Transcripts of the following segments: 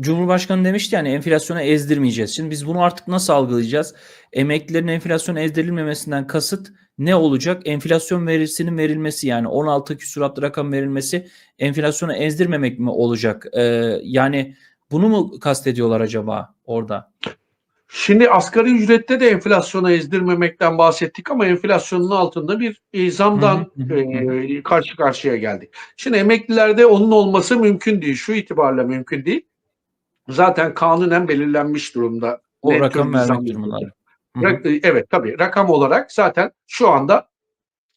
Cumhurbaşkanı demişti yani enflasyonu ezdirmeyeceğiz. Şimdi biz bunu artık nasıl algılayacağız? Emeklilerin enflasyonu ezdirilmemesinden kasıt ne olacak? Enflasyon verisinin verilmesi yani 16 küsuratlı rakam verilmesi enflasyonu ezdirmemek mi olacak? Ee, yani bunu mu kastediyorlar acaba orada? Şimdi asgari ücrette de enflasyona ezdirmemekten bahsettik ama enflasyonun altında bir e, zamdan e, karşı karşıya geldik. Şimdi emeklilerde onun olması mümkün değil. Şu itibarla mümkün değil. Zaten kanunen belirlenmiş durumda. O Ne tür rakam vermek. Rak- Evet tabii rakam olarak zaten şu anda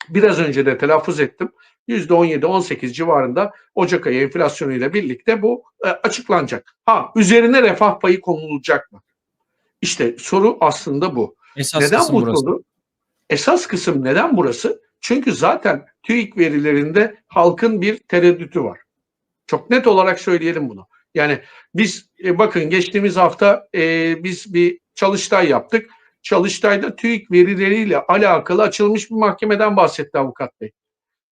biraz önce de telaffuz ettim. %17-18 civarında Ocak ayı enflasyonuyla birlikte bu e, açıklanacak. Ha üzerine refah payı konulacak mı? İşte soru aslında bu. Esas neden kısım bu burası. soru? Esas kısım neden burası? Çünkü zaten TÜİK verilerinde halkın bir tereddütü var. Çok net olarak söyleyelim bunu. Yani biz e, bakın geçtiğimiz hafta e, biz bir çalıştay yaptık. Çalıştayda TÜİK verileriyle alakalı açılmış bir mahkemeden bahsetti avukat bey.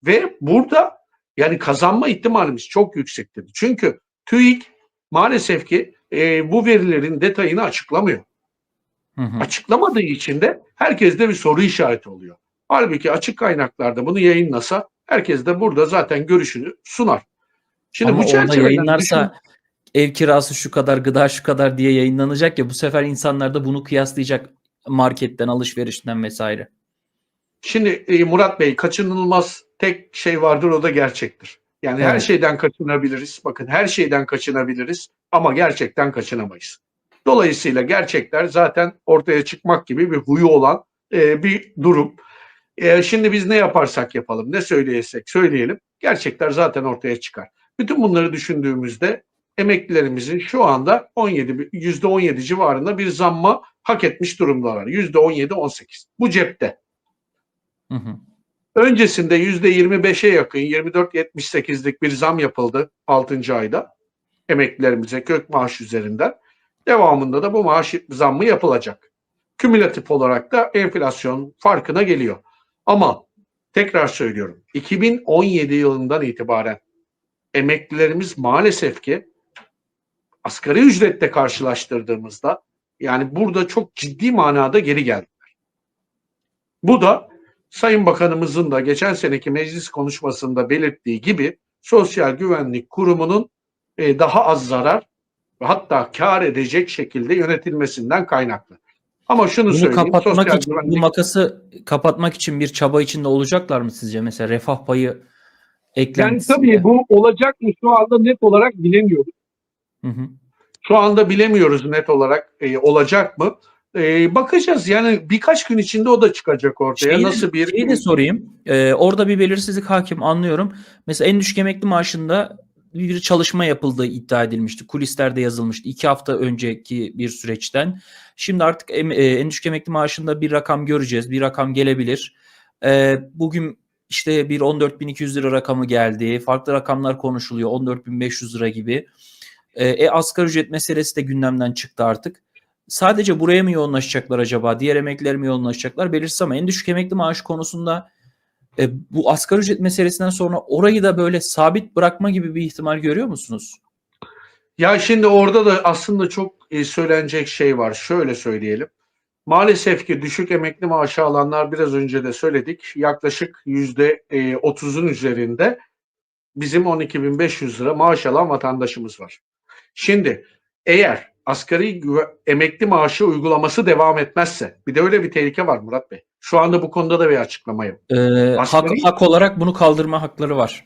Ve burada yani kazanma ihtimalimiz çok yüksek dedi. Çünkü TÜİK maalesef ki e, bu verilerin detayını açıklamıyor. Hı hı. Açıklamadığı için de herkeste bir soru işareti oluyor. Halbuki açık kaynaklarda bunu yayınlasa herkes de burada zaten görüşünü sunar. Şimdi Ama bu çerçeveden yayınlarsa ev kirası şu kadar, gıda şu kadar diye yayınlanacak ya bu sefer insanlar da bunu kıyaslayacak marketten, alışverişten vesaire. Şimdi e, Murat Bey kaçınılmaz tek şey vardır o da gerçektir. Yani her Evet. şeyden kaçınabiliriz. Bakın her şeyden kaçınabiliriz ama gerçekten kaçınamayız. Dolayısıyla gerçekler zaten ortaya çıkmak gibi bir huyu olan e, bir durum. E, şimdi biz ne yaparsak yapalım, ne söyleyesek söyleyelim, gerçekler zaten ortaya çıkar. Bütün bunları düşündüğümüzde emeklilerimizin şu anda 17 %17 civarında bir zamma hak etmiş durumdalar. %17-18. Bu cepte. Hı hı. Öncesinde %25'e yakın 24.78'lik bir zam yapıldı 6. ayda emeklilerimize kök maaş üzerinden. Devamında da bu maaş zammı yapılacak. Kümülatif olarak da enflasyon farkına geliyor. Ama tekrar söylüyorum 2017 yılından itibaren emeklilerimiz maalesef ki asgari ücretle karşılaştırdığımızda yani burada çok ciddi manada geri geldiler. Bu da Sayın Bakanımızın da geçen seneki meclis konuşmasında belirttiği gibi Sosyal Güvenlik Kurumu'nun e, daha az zarar ve hatta kar edecek şekilde yönetilmesinden kaynaklı. Ama şunu Bunu söyleyeyim. kapatmak sosyal için, güvenlik bu makası kapatmak için bir çaba içinde olacaklar mı sizce? Mesela refah payı yani eklentisi. tabii bu olacak mı şu anda net olarak bilemiyoruz. Hı hı. Şu anda bilemiyoruz net olarak e, olacak mı? E, bakacağız yani birkaç gün içinde o da çıkacak ortaya. Şeyi- Nasıl bir Şeyi de sorayım. Ee, orada bir belirsizlik hakim anlıyorum. Mesela en düşük emekli maaşında bir çalışma yapıldığı iddia edilmişti. Kulislerde yazılmıştı. iki hafta önceki bir süreçten. Şimdi artık em- e, en düşük emekli maaşında bir rakam göreceğiz. Bir rakam gelebilir. Ee, bugün işte bir 14.200 lira rakamı geldi. Farklı rakamlar konuşuluyor. 14.500 lira gibi. Ee, e, asgari ücret meselesi de gündemden çıktı artık. Sadece buraya mı yoğunlaşacaklar acaba? Diğer emekliler mi yoğunlaşacaklar? Belirsiz ama en düşük emekli maaşı konusunda e, bu asgari ücret meselesinden sonra orayı da böyle sabit bırakma gibi bir ihtimal görüyor musunuz? Ya şimdi orada da aslında çok e, söylenecek şey var. Şöyle söyleyelim. Maalesef ki düşük emekli maaşı alanlar biraz önce de söyledik. Yaklaşık yüzde e, otuzun üzerinde bizim 12.500 lira maaş alan vatandaşımız var. Şimdi eğer asgari emekli maaşı uygulaması devam etmezse bir de öyle bir tehlike var Murat Bey. Şu anda bu konuda da bir açıklama yok. Ee, hak, Asgari- hak olarak bunu kaldırma hakları var.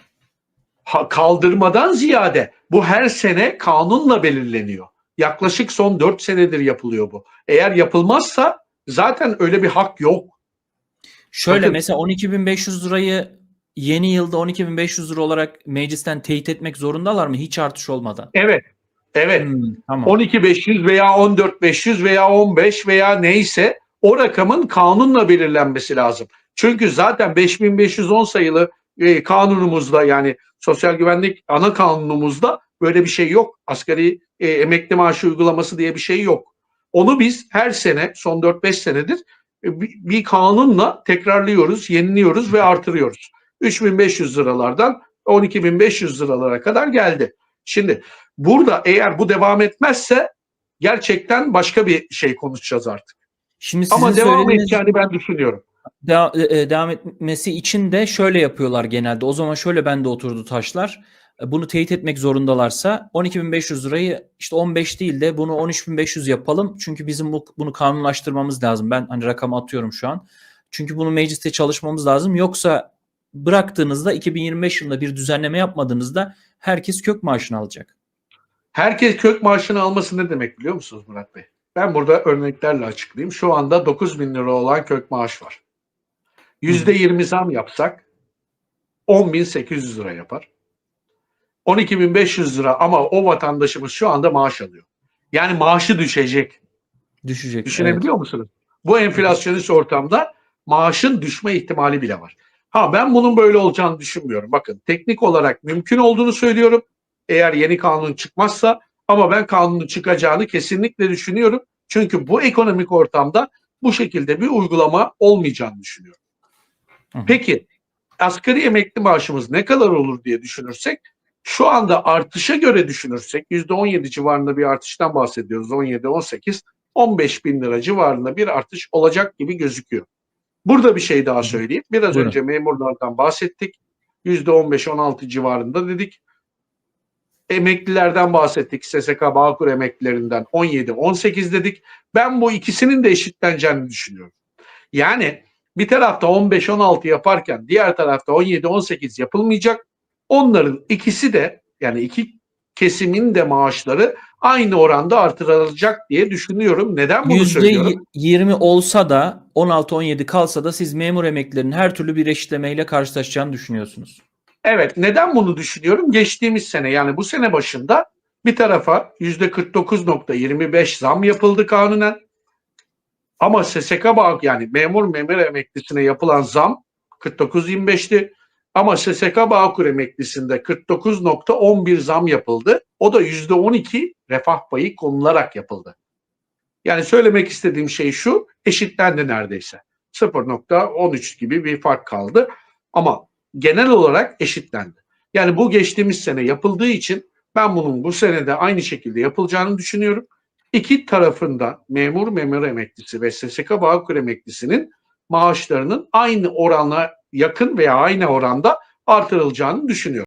ha- kaldırmadan ziyade bu her sene kanunla belirleniyor. Yaklaşık son 4 senedir yapılıyor bu. Eğer yapılmazsa zaten öyle bir hak yok. Şöyle Bakın- mesela 12.500 lirayı yeni yılda 12.500 lira olarak meclisten teyit etmek zorundalar mı hiç artış olmadan? Evet. Evet. Hmm, tamam. 12.500 veya 14.500 veya 15 veya neyse o rakamın kanunla belirlenmesi lazım. Çünkü zaten 5510 sayılı e, kanunumuzda yani sosyal güvenlik ana kanunumuzda böyle bir şey yok. Asgari e, emekli maaşı uygulaması diye bir şey yok. Onu biz her sene son 4-5 senedir e, bir, bir kanunla tekrarlıyoruz, yeniliyoruz ve artırıyoruz. 3500 liralardan 12.500 liralara kadar geldi. Şimdi Burada eğer bu devam etmezse gerçekten başka bir şey konuşacağız artık. Şimdi Ama devam söylediğiniz edeceğini ben düşünüyorum. Deva- e, devam etmesi için de şöyle yapıyorlar genelde. O zaman şöyle bende oturdu taşlar. E, Bunu teyit etmek zorundalarsa 12.500 lirayı işte 15 değil de bunu 13.500 yapalım. Çünkü bizim bu, bunu kanunlaştırmamız lazım. Ben hani rakamı atıyorum şu an. Çünkü bunu mecliste çalışmamız lazım. Yoksa bıraktığınızda 2025 yılında bir düzenleme yapmadığınızda herkes kök maaşını alacak. Herkes kök maaşını alması ne demek biliyor musunuz Murat Bey? Ben burada örneklerle açıklayayım. Şu anda 9 bin lira olan kök maaş var. %20 zam yapsak 10.800 lira yapar. 12.500 lira ama o vatandaşımız şu anda maaş alıyor. Yani maaşı düşecek. Düşecek. Düşünebiliyor musunuz? Bu enflasyonist ortamda maaşın düşme ihtimali bile var. Ha ben bunun böyle olacağını düşünmüyorum. Bakın teknik olarak mümkün olduğunu söylüyorum. Eğer yeni kanun çıkmazsa ama ben kanunun çıkacağını kesinlikle düşünüyorum. Çünkü bu ekonomik ortamda bu şekilde bir uygulama olmayacağını düşünüyorum. Hı hı. Peki asgari emekli maaşımız ne kadar olur diye düşünürsek şu anda artışa göre düşünürsek %17 civarında bir artıştan bahsediyoruz. 17-18 15 bin lira civarında bir artış olacak gibi gözüküyor. Burada bir şey daha söyleyeyim. Biraz Buyurun. önce memurlardan bahsettik. %15-16 civarında dedik. Emeklilerden bahsettik. SSK Bağkur emeklilerinden 17-18 dedik. Ben bu ikisinin de eşitleneceğini düşünüyorum. Yani bir tarafta 15-16 yaparken diğer tarafta 17-18 yapılmayacak. Onların ikisi de yani iki kesimin de maaşları aynı oranda artırılacak diye düşünüyorum. Neden bunu söylüyorum? %20 olsa da 16-17 kalsa da siz memur emeklilerinin her türlü bir eşitlemeyle karşılaşacağını düşünüyorsunuz. Evet, neden bunu düşünüyorum? Geçtiğimiz sene yani bu sene başında bir tarafa %49.25 zam yapıldı kanunen. Ama SSK bağ yani memur memur emeklisine yapılan zam 49.25'ti. Ama SSK Bağkur emeklisinde 49.11 zam yapıldı. O da %12 refah payı konularak yapıldı. Yani söylemek istediğim şey şu, eşitlendi neredeyse. 0.13 gibi bir fark kaldı. Ama genel olarak eşitlendi. Yani bu geçtiğimiz sene yapıldığı için ben bunun bu senede aynı şekilde yapılacağını düşünüyorum. İki tarafında memur memur emeklisi ve SSK Bağkur emeklisinin maaşlarının aynı orana yakın veya aynı oranda artırılacağını düşünüyorum.